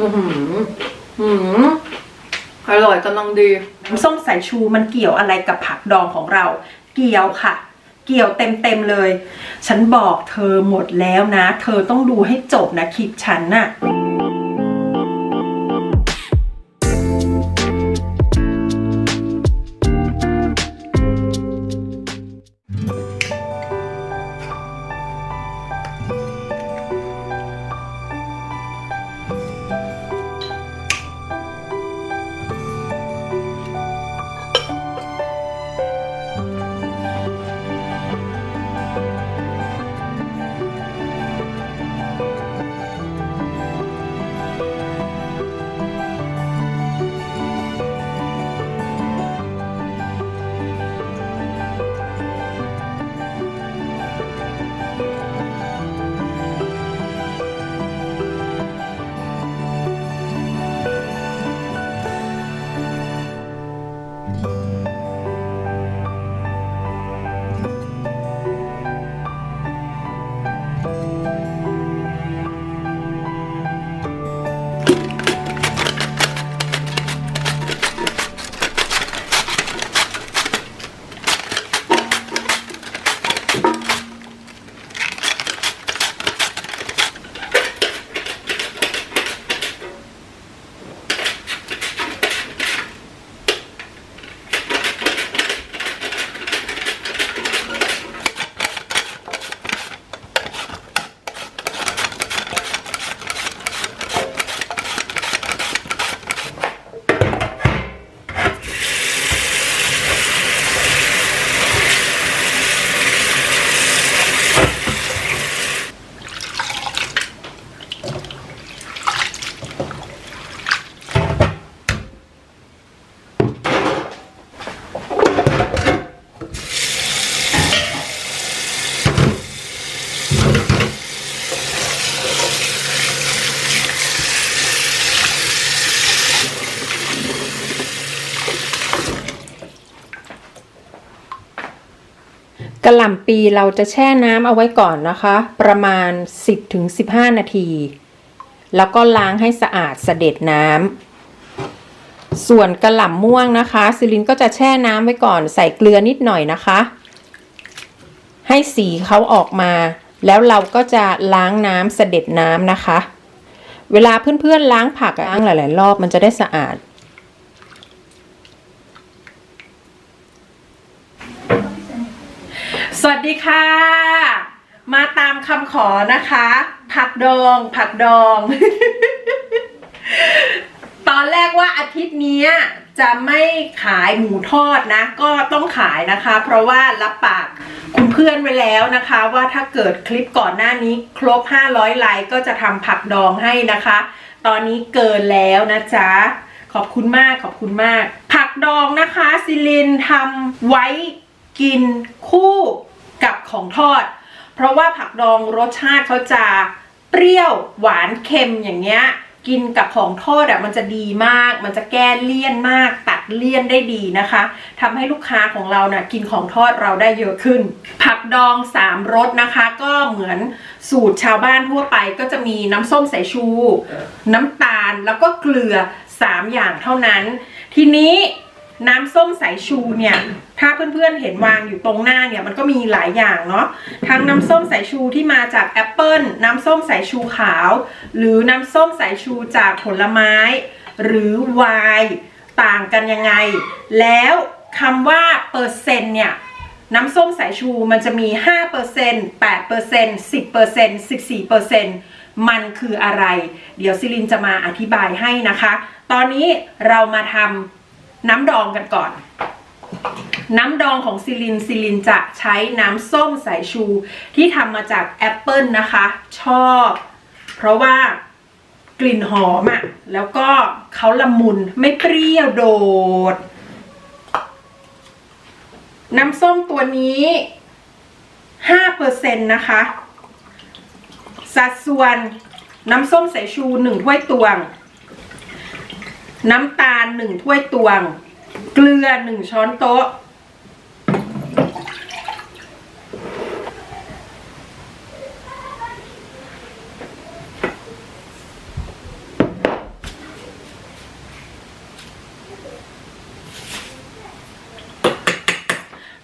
อือหืออืออร่อยกำลังดี น้ำส้มสายชูมันเกี่ยวอะไรกับผักดองของเรา เกี่ยวค่ะ เกี่ยวเต็มๆเลย ฉันบอกเธอหมดแล้วนะ เธอต้องดูให้จบนะคลิปฉันน่ะ กระหล่ำปีเราจะแช่น้ำเอาไว้ก่อนนะคะ ประมาณ 10-15 นาที แล้วก็ล้างให้สะอาดเสด็จน้ำส่วนกระหล่ำม่วงนะคะซิลินก็จะแช่น้ำไว้ก่อนใส่เกลือนิดหน่อยนะคะ ให้สีเขาออกมา แล้วเราก็จะล้างน้ำเสด็จน้ำนะคะ เวลาเพื่อนๆล้างผักล้างหลาย ๆ รอบมันจะได้สะอาด สวัสดีค่ะ มาตามคำขอนะคะ ผักดอง ผักดอง ตอนแรกว่าอาทิตย์นี้จะไม่ขายหมูทอดนะ ก็ต้องขายนะคะ เพราะว่ารับปากคุณเพื่อนไว้แล้วนะคะ ว่าถ้าเกิดคลิปก่อนหน้านี้ครบ 500 ไลค์ก็จะทำผักดองให้นะคะ ตอนนี้เกินแล้วนะจ๊ะขอบคุณมากขอบคุณมาก ผักดองนะคะซิลินทำไว้กินคู่ กับของทอด เพราะว่าผักดองรสชาติเขาจะเปรี้ยวหวานเค็มอย่างเงี้ยกินกับของทอดอะมันจะดีมาก มันจะแก้เลี่ยนมาก ตัดเลี่ยนได้ดีนะคะทำให้ลูกค้าของเรานะ่ะกินของทอดเราได้เยอะขึ้น ผักดองสามรสนะคะ ก็เหมือนสูตรชาวบ้านทั่วไป ก็จะมีน้ำส้มสายชู น้ำตาลแล้วก็เกลือสามอย่างเท่านั้น ทีนี้ น้ำส้มสายชูเนี่ยถ้าเพื่อนๆเห็นวางอยู่ตรงหน้าเนี่ยมันก็มีหลายอย่างเนาะทั้งน้ำส้มสายชูที่มาจากแอปเปิลน้ำส้มสายชูขาว หรือน้ำส้มสายชูจากผลไม้ หรือไวน์ต่างกันยังไง แล้วคำว่าเปอร์เซ็นต์เนี่ยน้ำส้มสายชูมันจะมี 5% 8% 10% 14%มันคืออะไร เดี๋ยวซิลินจะมาอธิบายให้นะคะ ตอนนี้เรามาทำ น้ำดองกันก่อน น้ำดองของซิลินซิลินจะใช้น้ำส้มสายชู ที่ทำมาจากแอปเปิลนะคะ ชอบ เพราะว่ากลิ่นหอมอะ่ะ แล้วก็เขาละมุนไม่เปรี้ยวโดด น้ำส้มตัวนี้5%นะคะ สัดส่วนน้ำส้มสายชู1ถ้วยตวง น้ำตาลหนึ่งถ้วยตวง เกลือหนึ่งช้อนโต๊ะ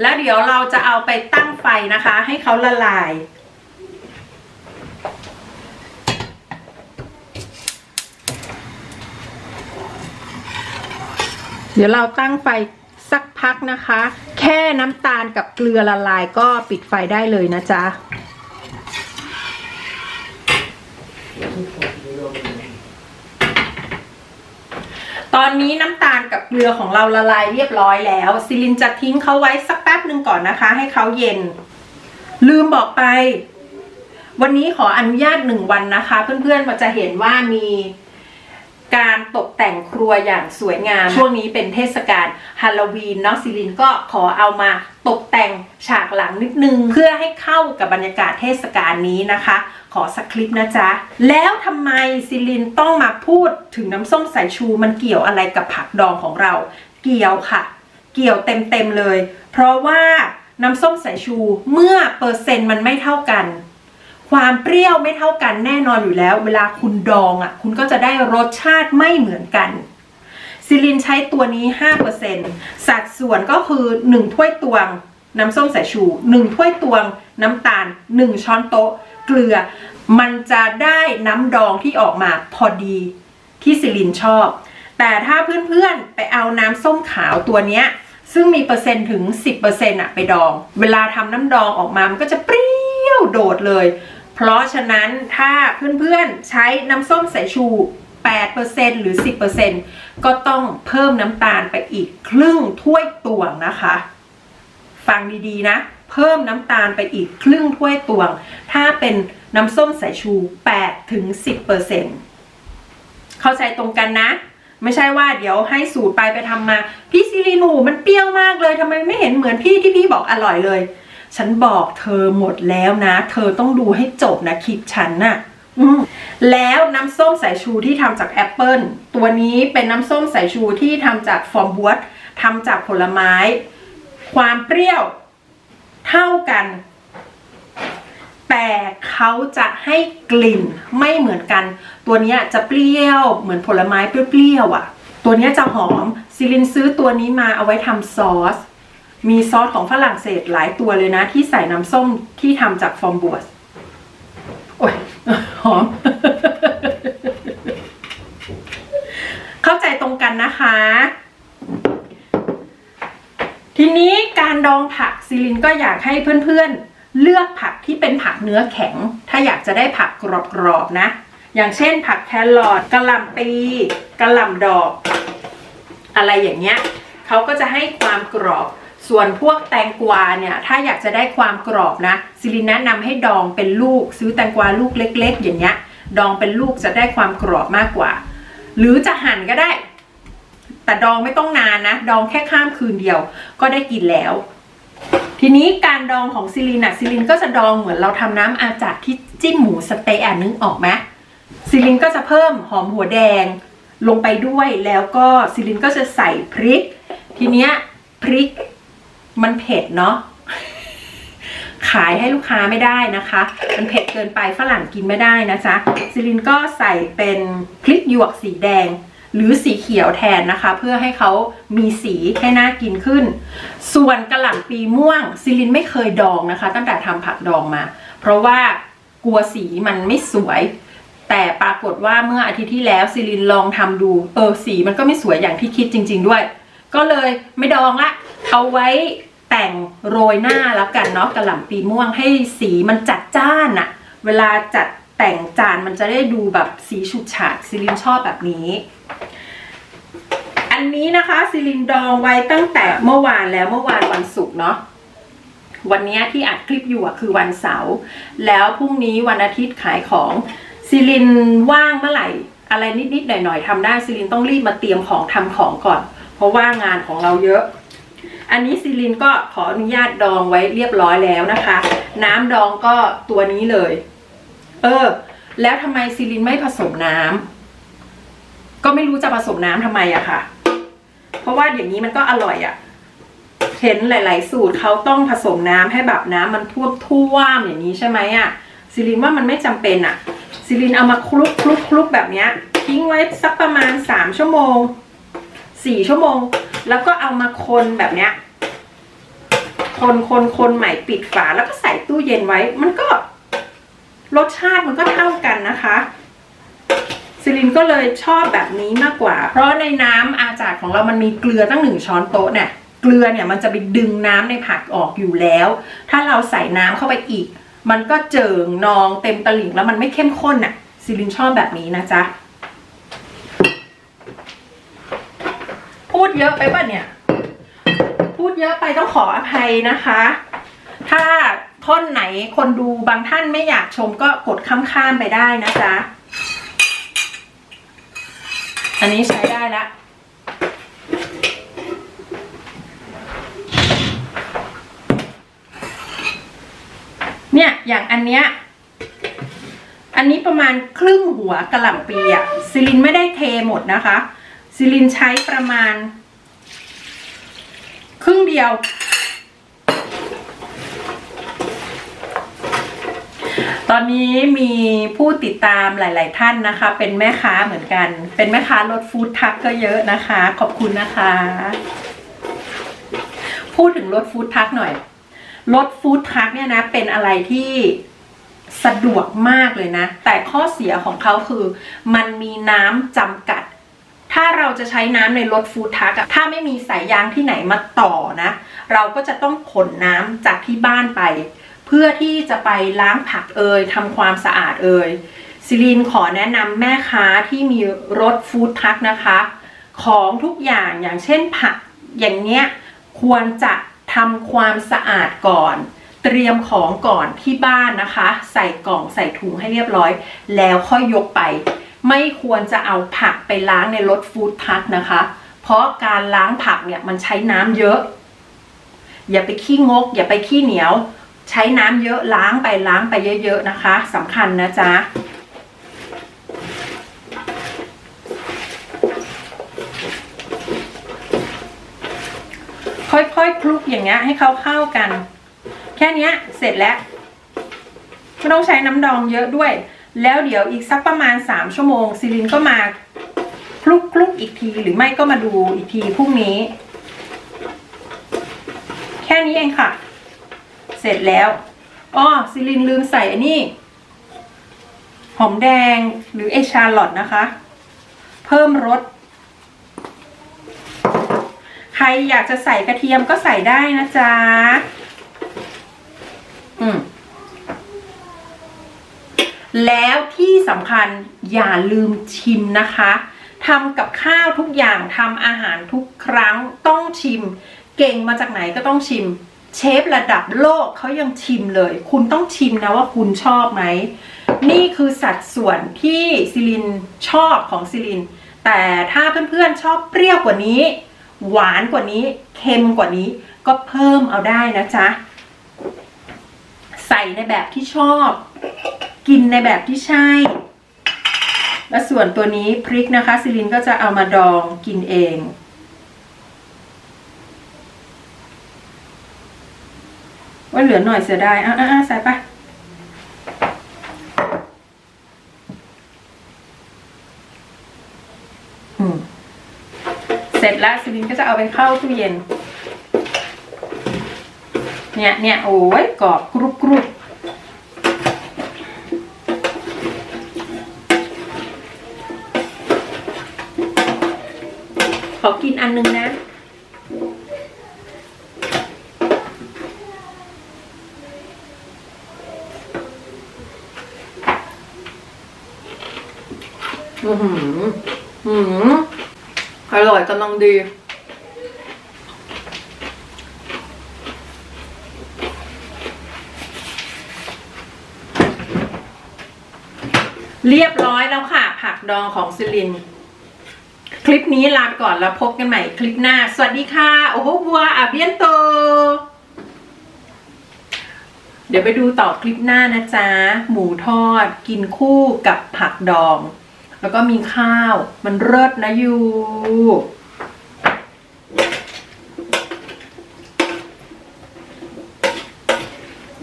แล้วเดี๋ยวเราจะเอาไปตั้งไฟนะคะ ให้เขาละลาย เดี๋ยวเราตั้งไฟสักพักนะคะ แค่น้ำตาลกับเกลือละลายก็ปิดไฟได้เลยนะจ๊ะตอนนี้น้ำตาลกับเกลือของเราละลายเรียบร้อยแล้วซิลินจะทิ้งเขาไว้สักแป๊บหนึ่งก่อนนะคะ ให้เขาเย็น ลืมบอกไป วันนี้ขออนุญาตหนึ่งวันนะคะ เพื่อนๆมาจะเห็นว่ามี การตกแต่งครัวอย่างสวยงาม ช่วงนี้เป็นเทศกาลฮาโลวีนเนาะซิลินก็ขอเอามาตกแต่งฉากหลังนิดนึง เพื่อให้เข้ากับบรรยากาศเทศกาลนี้นะคะ ขอสักคลิปนะจ๊ะ แล้วทำไมซิลินต้องมาพูดถึงน้ำส้มสายชูมันเกี่ยวอะไรกับผักดองของเรา เกี่ยวค่ะ เกี่ยวเต็มๆเลย เพราะว่าน้ำส้มสายชูเมื่อเปอร์เซ็นต์มันไม่เท่ากัน ความเปรี้ยวไม่เท่ากันแน่นอนอยู่แล้ว เวลาคุณดองอะ คุณก็จะได้รสชาติไม่เหมือนกันซิลินใช้ตัวนี้ 5%สัดส่วนก็คือ 1 ถ้วยตวง น้ำส้มสายชู 1 ถ้วยตวง น้ำตาล 1 ช้อนโต๊ะ เกลือ มันจะได้น้ำดองที่ออกมาพอดีที่ซิลินชอบ แต่ถ้าเพื่อนๆ ไปเอาน้ำส้มขาวตัวเนี้ย ซึ่งมีเปอร์เซ็นต์ถึง 10%อะไปดอง เวลาทำน้ำดองออกมา มันก็จะเปรี้ยวโดดเลย เพราะฉะนั้นถ้าเพื่อนๆใช้น้ำส้มสายชู 8%หรือ 10%ก็ต้องเพิ่มน้ำตาลไปอีกครึ่งถ้วยตวงนะคะ ฟังดีๆนะ เพิ่มน้ำตาลไปอีกครึ่งถ้วยตวง ถ้าเป็นน้ำส้มสายชู 8 ถึง 10%เข้าใจตรงกันนะ ไม่ใช่ว่าเดี๋ยวให้สูตรไปไปทำมา พี่ซิลีนูมันเปรี้ยวมากเลยทำไมไม่เห็นเหมือนพี่ที่พี่บอกอร่อยเลย ฉันบอกเธอหมดแล้วนะ เธอต้องดูให้จบนะคลิปฉันน่ะอืมแล้วน้ำส้มสายชูที่ทำจากแอปเปิลตัวนี้เป็นน้ำส้มสายชูที่ทำจากฟอร์มบวตทำจากผลไม้ ความเปรี้ยวเท่ากัน แต่เขาจะให้กลิ่นไม่เหมือนกัน ตัวนี้จะเปรี้ยวเหมือนผลไม้เปรี้ยวๆอะ ตัวนี้จะหอมซิลินซื้อตัวนี้มาเอาไว้ทำซอส มีซอสของฝรั่งเศสหลายตัวเลยนะ ที่ใส่น้ำส้มที่ทำจากฟอร์มบัวสโอ้ยหอม เข้าใจตรงกันนะคะ ทีนี้การดองผักซิลินก็อยากให้เพื่อนๆ เลือกผักที่เป็นผักเนื้อแข็ง ถ้าอยากจะได้ผักกรอบๆนะ อย่างเช่นผักแครอทกระหล่ำปีกระหล่ำดอก อะไรอย่างเงี้ยเขาก็จะให้ความกรอบ ส่วนพวกแตงกวาเนี่ยถ้าอยากจะได้ความกรอบนะซิลินแนะนำให้ดองเป็นลูก ซื้อแตงกวาลูกเล็ก ๆ อย่างเงี้ย ดองเป็นลูกจะได้ความกรอบมากกว่า หรือจะหั่นก็ได้ แต่ดองไม่ต้องนานนะ ดองแค่ข้ามคืนเดียว ก็ได้กินแล้ว ทีนี้การดองของซิลินอะซิลินก็จะดองเหมือนเราทำน้ำอาจัดที่จิ้มหมูสเต๊ะอะนึกออกไหมซิลินก็จะเพิ่มหอมหัวแดงลงไปด้วยแล้วก็ซิลินก็จะใส่พริก ทีเนี้ยพริก มันเผ็ดเนาะขายให้ลูกค้าไม่ได้นะคะ มันเผ็ดเกินไปฝรั่งกินไม่ได้นะจ๊ะซิลินก็ใส่เป็นพริกหยวกสีแดง หรือสีเขียวแทนนะคะ เพื่อให้เขามีสีให้น่ากินขึ้น ส่วนกระหล่ำปีม่วงซิลินไม่เคยดองนะคะ ตั้งแต่ทำผักดองมา เพราะว่ากลัวสีมันไม่สวย แต่ปรากฏว่าเมื่ออาทิตย์ที่แล้วซิลินลองทำดู เออสีมันก็ไม่สวยอย่างที่คิดจริง ๆ ด้วย ก็เลยไม่ดองละ เอาไว้แต่งโรยหน้าแล้วกันเนาะกระหล่ำปีม่วงให้สีมันจัดจ้านอะเวลาจัดแต่งจานมันจะได้ดูแบบสีฉูดฉาดซิลินชอบแบบนี้ อันนี้นะคะซิลินดองไว้ตั้งแต่เมื่อวานแล้วเมื่อวานวันศุกร์เนาะวันนี้ที่อัดคลิปอยู่อะคือวันเสาร์แล้วพรุ่งนี้วันอาทิตย์ขายของซิลินว่างเมื่อไหร่ อะไรนิดๆหน่อยๆทำได้ซิลินต้องรีบมาเตรียมของทำของก่อน เพราะว่างานของเราเยอะ อันนี้ซิลินก็ขออนุญาตดองไว้เรียบร้อยแล้วนะคะ น้ำดองก็ตัวนี้เลย เออ แล้วทำไมซิลินไม่ผสมน้ำก็ไม่รู้จะผสมน้ำทำไมอะค่ะ เพราะว่าอย่างนี้มันก็อร่อยอะเห็นหลาย ๆ สูตรเขาต้องผสมน้ำให้แบบน้ำมันท่วมท่วมอย่างนี้ใช่ไหมอะซิลินว่ามันไม่จำเป็นอะซิลินเอามาคลุกคลุกคลุกแบบเนี้ยทิ้งไว้สักประมาณสามชั่วโมงสี่ชั่วโมง แล้วก็เอามาคนแบบเนี้ย คนคนคนใหม่ปิดฝาแล้วก็ใส่ตู้เย็นไว้ มันก็รสชาติมันก็เท่ากันนะคะซิลินก็เลยชอบแบบนี้มากกว่า เพราะในน้ำอาจาดของเรามันมีเกลือตั้งหนึ่งช้อนโต๊ะเนี่ยเกลือเนี่ยมันจะไปดึงน้ำในผักออกอยู่แล้ว ถ้าเราใส่น้ำเข้าไปอีก มันก็เจิ่งนองเต็มตลิ่งแล้วมันไม่เข้มข้นน่ะซิลินชอบแบบนี้นะจ๊ะ พูดเยอะไปป่ะเนี่ย พูดเยอะไปต้องขออภัยนะคะ ถ้าท่อนไหนคนดูบางท่านไม่อยากชมก็กดข้ามๆไปได้นะจ๊ะ อันนี้ใช้ได้ละเนี่ย อย่างอันเนี้ย อันนี้ประมาณครึ่งหัวกระหล่ำปีอะซิลินไม่ได้เทหมดนะคะ ซิลินใช้ประมาณ ครึ่งเดียว ตอนนี้มีผู้ติดตามหลาย ๆ ท่านนะคะ เป็นแม่ค้าเหมือนกัน เป็นแม่ค้ารถฟู้ดทักก็เยอะนะคะ ขอบคุณนะคะ พูดถึงรถฟู้ดทักหน่อยรถฟู้ดทักเนี่ยนะ เป็นอะไรที่สะดวกมากเลยนะ แต่ข้อเสียของเขาคือ มันมีน้ำจำกัด ถ้าเราจะใช้น้ำในรถฟู้ดทักอะถ้าไม่มีสายยางที่ไหนมาต่อนะ เราก็จะต้องขนน้ำจากที่บ้านไป เพื่อที่จะไปล้างผักเอยทำความสะอาดเอยซิลีนขอแนะนำแม่ค้าที่มีรถฟู้ดทักนะคะ ของทุกอย่างอย่างเช่นผักอย่างเนี้ยควรจะทำความสะอาดก่อน เตรียมของก่อนที่บ้านนะคะ ใส่กล่องใส่ถุงให้เรียบร้อย แล้วค่อยยกไป ไม่ควรจะเอาผักไปล้างในรถฟู้ดทักนะคะ เพราะการล้างผักเนี่ยมันใช้น้ำเยอะ อย่าไปขี้งก อย่าไปขี้เหนียว ใช้น้ำเยอะล้างไปล้างไปเยอะๆนะคะสำคัญนะจ๊ะค่อยๆคลุกอย่างเงี้ยให้เขาเข้ากัน แค่นี้เสร็จแล้ว ไม่ต้องใช้น้ำดองเยอะด้วย แล้วเดี๋ยวอีกสักประมาณ 3 ชั่วโมงซิลินก็มาคลุกคลุกอีกทีหรือไม่ก็มาดูอีกทีพรุ่งนี้ แค่นี้เองค่ะ เสร็จแล้วอ้อซิลินลืมใส่อันนี้ หอมแดงหรือเอชาร์ลอตนะคะ เพิ่มรสใครอยากจะใส่กระเทียมก็ใส่ได้นะจ๊ะ อืม แล้วที่ สำคัญอย่าลืมชิมนะคะทำกับข้าวทุกอย่างทำอาหารทุกครั้งต้องชิม เก่งมาจากไหนก็ต้องชิม เชฟระดับโลกเขายังชิมเลย คุณต้องชิมนะว่าคุณชอบไหม นี่คือสัดส่วนที่ซิลินชอบของซิลิน แต่ถ้าเพื่อนๆชอบเปรี้ยวกว่านี้ หวานกว่านี้ เค็มกว่านี้ก็เพิ่มเอาได้นะจ๊ะ ใส่ในแบบที่ชอบ กินในแบบที่ใช่ และส่วนตัวนี้พริกนะคะ ซิลินก็จะเอามาดองกินเองว่าเหลือหน่อยเสียดายอะอะใส่ไปเสร็จแล้วซิลินก็จะเอาไปเข้าตู้เย็น เนี่ยเนี่ยโอ้ยกรอบกรุบกรุบขอกินอันนึงนะ อือหือ อือหือ อ ร่อยกำลังดี เรียบร้อยแล้วค่ะ ผักดองของซิลิน คลิปนี้ลาไปก่อนแล้วพบกันใหม่คลิปหน้า สวัสดีค่ะ โอ้โหบัวอาเบียนโต เดี๋ยวไปดูต่อคลิปหน้านะจ๊ะ หมูทอด กินคู่กับผักดอง แล้วก็มีข้าว มันเลิศนะยู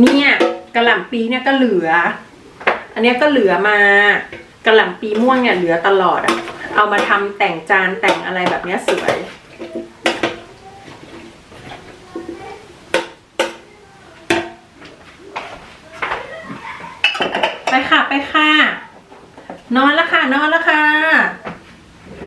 เนี่ยกระหล่ำปีเนี่ยก็เหลือ อันนี้ก็เหลือมากระหล่ำปีม่วงเนี่ยเหลือตลอดอะเอามาทำแต่งจานแต่งอะไรแบบนี้สวย นอนแล้วค่ะนอน